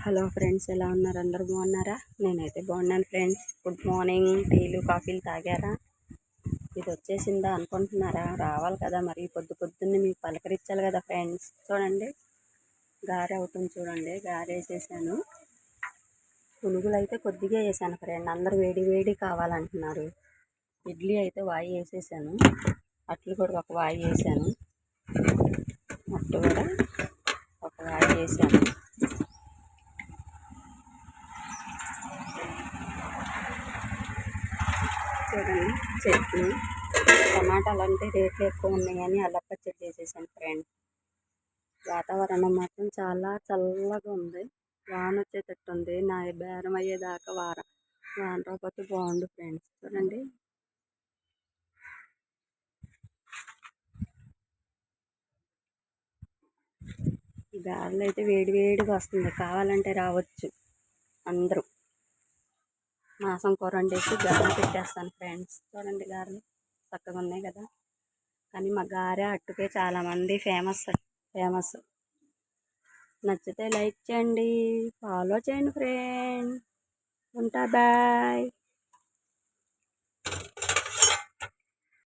Hello friends ఎలా ఉన్నారు? అందరు బాగున్నారా? నేనైతే బాగున్నాను ఫ్రెండ్స్. Good morning. టీలు కాఫీలు తాగారా? ఇది వచ్చేసిందా అనుకుంటున్నారా? రావాలి కదా మరి. పొద్దు పొద్దున్నే మీకు పలకరించాలి కదా ఫ్రెండ్స్. చూడండి. గారె అవుతుంది చూడండి. గారె వేసేసాను. పునుగులు అయితే కొద్దిగా వేసాను ఫ్రెండ్. అందరు వేడి వేడి కావాలంటున్నారు. ఇడ్లీ అయితే వాయి వేసేసాను. అట్లు కూడా ఒక వాయి వేసాను. అట్టు కూడా ఒక వాయి వేసాను. చూడండి చట్నీ టమాటాలు అంటే రేట్లు ఎక్కువ ఉన్నాయని అల్లం పచ్చడి చేసేసాను ఫ్రెండ్ వాతావరణం మాత్రం చాలా చల్లగా ఉంది. వాన వచ్చేటట్టు ఉంది. నా బేరం అయ్యేదాకా వారం వాన రాకపోతే బాగుండు ఫ్రెండ్స్ చూడండి. ఈ గారెలు అయితే వేడి వేడిగా వస్తుంది. కావాలంటే రావచ్చు. అందరూ. మాసం కూర వండేసి గారెలు పెట్టేస్తాను ఫ్రెండ్స్. చూడండి గారెలు చక్కగా ఉన్నాయి కదా. కానీ మా గారె అట్టుకే చాలామంది ఫేమస్ ఫేమస్. నచ్చితే లైక్ చేయండి ఫాలో చేయండి ఫ్రెండ్ ఉంటా బాయ్.